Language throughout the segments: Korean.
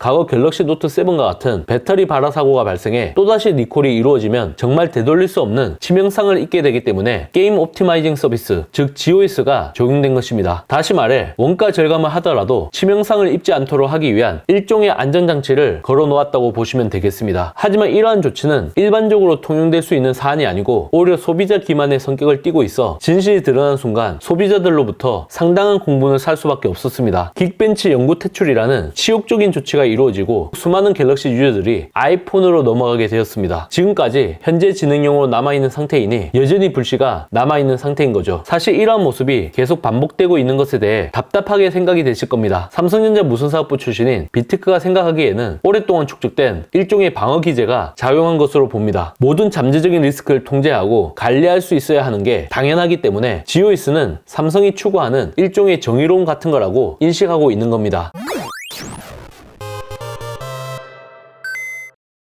과거 갤럭시 노트 7과 같은 배터리 발화 사고가 발생해 또다시 리콜이 이루어지면 정말 되돌릴 수 없는 치명상을 입게 되기 때문에 게임 옵티마이징 서비스, 즉 GOS가 적용된 것입니다. 다시 말해 원가 절감을 하더라도 치명상을 입지 않도록 하기 위한 일종의 안전장치를 걸어 놓았다고 보시면 되겠습니다. 하지만 이러한 조치는 일반적으로 통용될 수 있는 사안이 아니고 오히려 소비자 기만의 성격을 띠고 있어 진실이 드러난 순간 소비자들로부터 상당한 공분을 살 수밖에 없었습니다. 긱벤치 연구 퇴출이라는 치욕적인 조치가 이루어지고 수많은 갤럭시 유저들이 아이폰으로 넘어가게 되었습니다. 지금까지 현재 진행형으로 남아있는 상태이니 여전히 불씨가 남아있는 상태인 거죠. 사실 이러한 모습이 계속 반복되고 있는 것에 대해 답답하게 생각이 되실 겁니다. 삼성전자 무선사업부 출신인 비트크가 생각하기에는 오랫동안 축적된 일종의 방어 기제가 작용한 것으로 봅니다. 모든 잠재적인 리스크를 통제하고 관리할 수 있어야 하는 게 당연하기 때문에 GOS는 삼성이 추구하는 일종의 정의로움 같은 거라고 인식하고 있는 겁니다.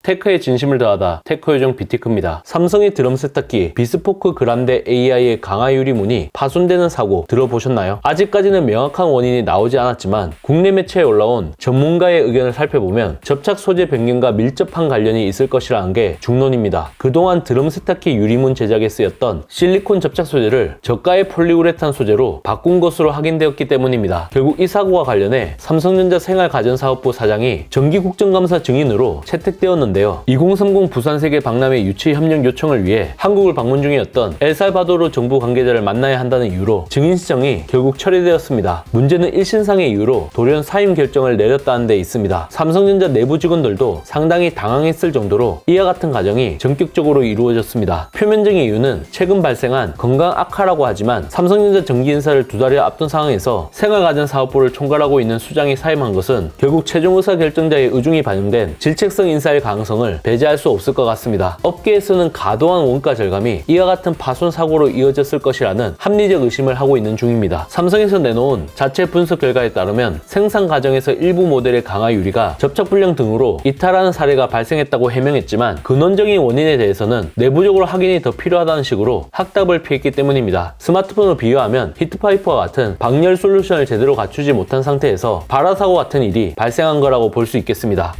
테크에 진심을 다하다 테크 요정 비티크입니다. 삼성의 드럼 세탁기 비스포크 그란데 AI의 강화 유리문이 파손되는 사고 들어보셨나요? 아직까지는 명확한 원인이 나오지 않았지만 국내 매체에 올라온 전문가의 의견을 살펴보면 접착 소재 변경과 밀접한 관련이 있을 것이라는 게 중론입니다. 그동안 드럼 세탁기 유리문 제작에 쓰였던 실리콘 접착 소재를 저가의 폴리우레탄 소재로 바꾼 것으로 확인되었기 때문입니다. 결국 이 사고와 관련해 삼성전자 생활가전사업부 사장이 정기국정감사 증인으로 채택되었는데 요. 2030 부산 세계 박람회 유치 협력 요청을 위해 한국을 방문 중이었던 엘살바도르 정부 관계자를 만나야 한다는 이유로 증인 시정이 결국 처리되었습니다. 문제는 1신상의 이유로 돌연 사임 결정을 내렸다는 데 있습니다. 삼성전자 내부 직원들도 상당히 당황했을 정도로 이와 같은 과정이 전격적으로 이루어졌습니다. 표면적인 이유는 최근 발생한 건강 악화라고 하지만 삼성전자 정기 인사를 두 달여 앞둔 상황에서 생활가전 사업부를 총괄하고 있는 수장이 사임한 것은 결국 최종 의사 결정자의 의중이 반영된 질책성 인사일 가능성 을 배제할 수 없을 것 같습니다. 업계에서는 과도한 원가 절감이 이와 같은 파손 사고로 이어졌을 것이라는 합리적 의심을 하고 있는 중입니다. 삼성에서 내놓은 자체 분석 결과에 따르면 생산 과정에서 일부 모델의 강화 유리가 접착 불량 등으로 이탈하는 사례가 발생했다고 해명했지만 근원적인 원인에 대해서는 내부적으로 확인이 더 필요하다는 식으로 확답을 피했기 때문입니다. 스마트폰을 비유하면 히트파이프와 같은 방열 솔루션을 제대로 갖추지 못한 상태에서 발화 사고 같은 일이 발생한 거라고 볼 수 있겠습니다.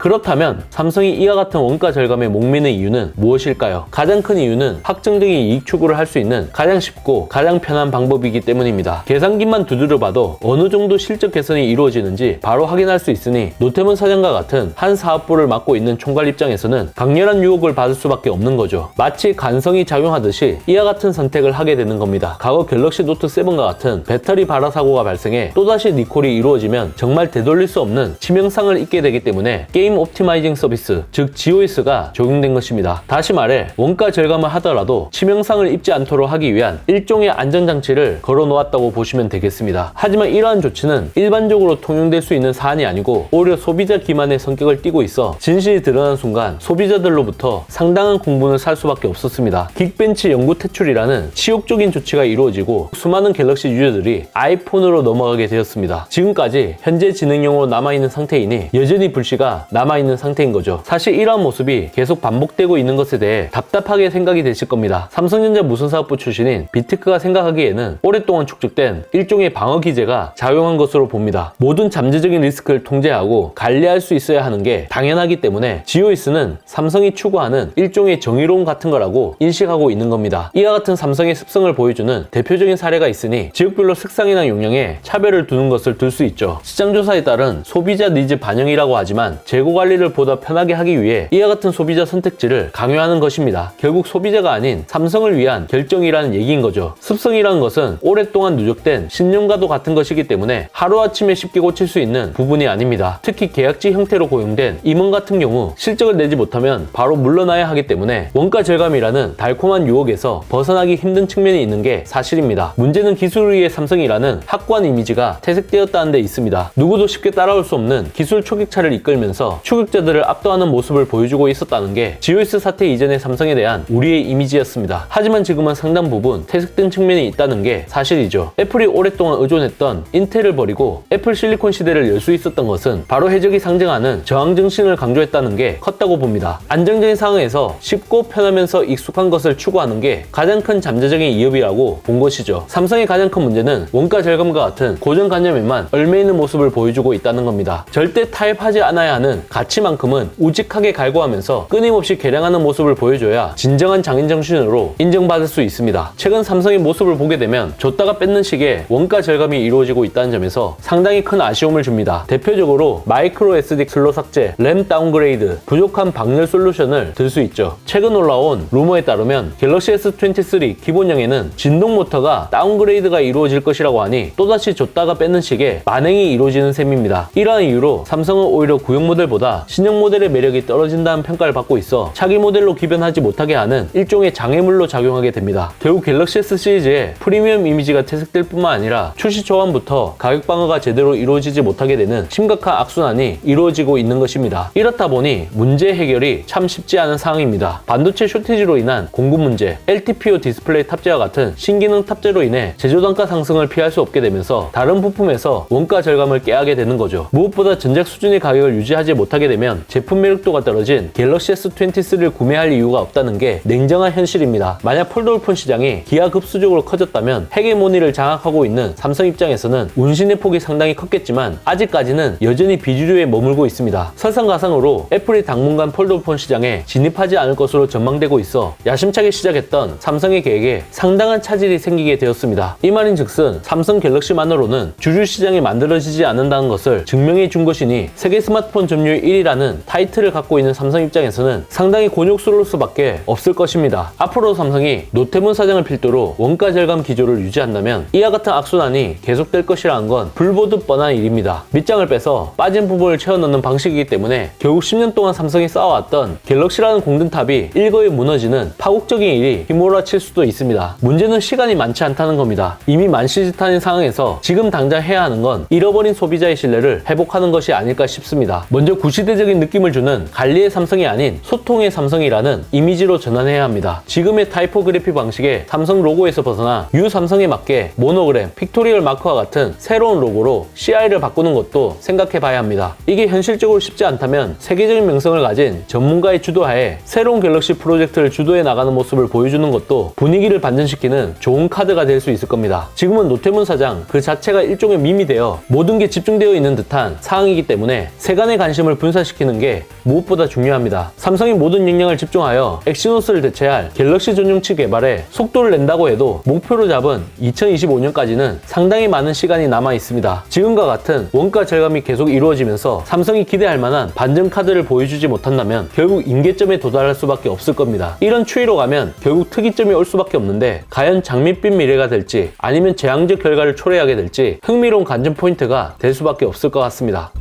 그렇다면 삼성이 이와 같은 원가 절감에 목매는 이유는 무엇일까요? 가장 큰 이유는 확정적인 이익 추구를 할 수 있는 가장 쉽고 가장 편한 방법이기 때문입니다. 계산기만 두드려 봐도 어느 정도 실적 개선이 이루어지는지 바로 확인할 수 있으니 노태문 사장과 같은 한 사업부를 맡고 있는 총괄 입장에서는 강렬한 유혹을 받을 수밖에 없는 거죠. 마치 간성이 작용하듯이 이와 같은 선택을 하게 되는 겁니다. 과거 갤럭시 노트 7과 같은 배터리 발화 사고가 발생해 또다시 리콜이 이루어지면 정말 되돌릴 수 없는 치명상을 입게 되기 때문에 게임 옵티마이징 서비스, 즉 GOS가 적용된 것입니다. 다시 말해 원가 절감을 하더라도 치명상을 입지 않도록 하기 위한 일종의 안전장치를 걸어 놓았다고 보시면 되겠습니다. 하지만 이러한 조치는 일반적으로 통용될 수 있는 사안이 아니고 오히려 소비자 기만의 성격을 띠고 있어 진실이 드러난 순간 소비자들로부터 상당한 공분을 살 수밖에 없었습니다. 긱벤치 연구 퇴출이라는 치욕적인 조치가 이루어지고 수많은 갤럭시 유저들이 아이폰으로 넘어가게 되었습니다. 지금까지 현재 진행형으로 남아있는 상태이니 여전히 불씨가 남아있는 상태인 거죠. 사실 이러한 모습이 계속 반복되고 있는 것에 대해 답답하게 생각이 되실 겁니다. 삼성전자 무선사업부 출신인 비트크가 생각하기에는 오랫동안 축적된 일종의 방어 기제가 작용한 것으로 봅니다. 모든 잠재적인 리스크를 통제하고 관리할 수 있어야 하는 게 당연하기 때문에 GOS는 삼성이 추구하는 일종의 정의로움 같은 거라고 인식하고 있는 겁니다. 이와 같은 삼성의 습성을 보여주는 대표적인 사례가 있으니 지역별로 색상이나 용량에 차별을 두는 것을 들 수 있죠. 시장조사에 따른 소비자 니즈 반영이라고 하지만 재고 관리를 보다 편하게 하기 위해 이와 같은 소비자 선택지를 강요하는 것입니다. 결국 소비자가 아닌 삼성을 위한 결정이라는 얘기인 거죠. 습성이라는 것은 오랫동안 누적된 신용과도 같은 것이기 때문에 하루아침에 쉽게 고칠 수 있는 부분이 아닙니다. 특히 계약직 형태로 고용된 임원 같은 경우 실적을 내지 못하면 바로 물러나야 하기 때문에 원가 절감이라는 달콤한 유혹에서 벗어나기 힘든 측면이 있는 게 사실입니다. 문제는 기술 위의 삼성이라는 확고한 이미지가 퇴색되었다는 데 있습니다. 누구도 쉽게 따라올 수 없는 기술 초격차를 이끌면서 추격자들을 압도하는 모습을 보여주고 있었다는 게 지오이스 사태 이전의 삼성에 대한 우리의 이미지였습니다. 하지만 지금은 상당 부분 퇴색된 측면이 있다는 게 사실이죠. 애플이 오랫동안 의존했던 인텔을 버리고 애플 실리콘 시대를 열 수 있었던 것은 바로 해적이 상징하는 저항 정신을 강조했다는 게 컸다고 봅니다. 안정적인 상황에서 쉽고 편하면서 익숙한 것을 추구하는 게 가장 큰 잠재적인 이업이라고 본 것이죠. 삼성의 가장 큰 문제는 원가 절감과 같은 고정관념에만 얽매이는 모습을 보여주고 있다는 겁니다. 절대 타협하지 않아야 하는 가치만큼은 우직하게 갈구하면서 끊임없이 개량하는 모습을 보여줘야 진정한 장인 정신으로 인정받을 수 있습니다. 최근 삼성의 모습을 보게 되면 줬다가 뺏는 식의 원가 절감이 이루어지고 있다는 점에서 상당히 큰 아쉬움을 줍니다. 대표적으로 마이크로 SD 슬롯 삭제, 램 다운그레이드, 부족한 방열 솔루션을 들 수 있죠. 최근 올라온 루머에 따르면 갤럭시 S23 기본형에는 진동 모터가 다운그레이드가 이루어질 것이라고 하니 또다시 줬다가 뺏는 식의 만행이 이루어지는 셈입니다. 이러한 이유로 삼성은 오히려 구형 모델보다 신형 모델의 매력이 떨어진다는 평가를 받고 있어 차기 모델로 기변하지 못하게 하는 일종의 장애물로 작용하게 됩니다. 결국 갤럭시 S 시리즈의 프리미엄 이미지가 퇴색될 뿐만 아니라 출시 초반부터 가격 방어가 제대로 이루어지지 못하게 되는 심각한 악순환이 이루어지고 있는 것입니다. 이렇다 보니 문제 해결이 참 쉽지 않은 상황입니다. 반도체 쇼티지로 인한 공급 문제, LTPO 디스플레이 탑재와 같은 신기능 탑재로 인해 제조 단가 상승을 피할 수 없게 되면서 다른 부품에서 원가 절감을 깨하게 되는 거죠. 무엇보다 전작 수준의 가격을 유지하지 못하게 되면 제품 매력도가 떨어진 갤럭시 S23를 구매할 이유가 없다는 게 냉정한 현실입니다. 만약 폴더블폰 시장이 기하급수적으로 커졌다면 헤게모니를 장악하고 있는 삼성 입장에서는 운신의 폭이 상당히 컸겠지만 아직까지는 여전히 비주류에 머물고 있습니다. 설상가상으로 애플이 당분간 폴더폰 시장에 진입하지 않을 것으로 전망되고 있어 야심차게 시작했던 삼성의 계획에 상당한 차질이 생기게 되었습니다. 이 말인 즉슨 삼성 갤럭시만으로는 주류 시장이 만들어지지 않는다는 것을 증명해 준 것이니 세계 스마트폰 점유 율 1위라는 타이틀을 갖고 있는 삼성 입장에서는 상당히 곤욕스러울 수밖에 없을 것입니다. 앞으로 삼성이 노태문 사장을 필두로 원가 절감 기조를 유지한다면 이와 같은 악순환이 계속될 것이라는 건 불보듯 뻔한 일입니다. 밑장을 빼서 빠진 부분을 채워 넣는 방식이기 때문에 결국 10년 동안 삼성이 쌓아왔던 갤럭시라는 공든탑이 일거에 무너지는 파국적인 일이 휘몰아칠 수도 있습니다. 문제는 시간이 많지 않다는 겁니다. 이미 만시지탄인 상황에서 지금 당장 해야 하는 건 잃어버린 소비자의 신뢰를 회복하는 것이 아닐까 싶습니다. 먼저 구시대적인 느낌을 주는 관리의 삼성이 아닌 소통의 삼성이라는 이미지로 전환해야 합니다. 지금의 타이포그래피 방식의 삼성 로고에서 벗어나 유 삼성에 맞게 모노그램, 픽토리얼 마크와 같은 새로운 로고로 CI를 바꾸는 것도 생각해 봐야 합니다. 이게 현실적으로 쉽지 않다면 세계적인 명성을 가진 전문가의 주도하에 새로운 갤럭시 프로젝트를 주도해 나가는 모습을 보여주는 것도 분위기를 반전시키는 좋은 카드가 될 수 있을 겁니다. 지금은 노태문 사장 그 자체가 일종의 밈이 되어 모든 게 집중되어 있는 듯한 상황이기 때문에 세간의 관심을 분산시키는 게 무엇보다 중요합니다. 삼성이 모든 역량을 집중하여 엑시노스를 대체할 갤럭시 전용치 개발에 속도를 낸다고 해도 목표로 잡은 2025년까지는 상당히 많은 시간이 남아 있습니다. 지금과 같은 원가 절감이 계속 이루어지면서 삼성이 기대할 만한 반전 카드를 보여주지 못한다면 결국 임계점에 도달할 수밖에 없을 겁니다. 이런 추이로 가면 결국 특이점이 올 수밖에 없는데 과연 장밋빛 미래가 될지 아니면 재앙적 결과를 초래하게 될지 흥미로운 관전 포인트가 될 수밖에 없을 것 같습니다.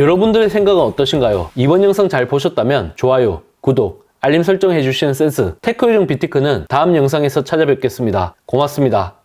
여러분들의 생각은 어떠신가요? 이번 영상 잘 보셨다면 좋아요, 구독, 알림 설정 해주시는 센스 테크 요정 비티크는 다음 영상에서 찾아뵙겠습니다. 고맙습니다.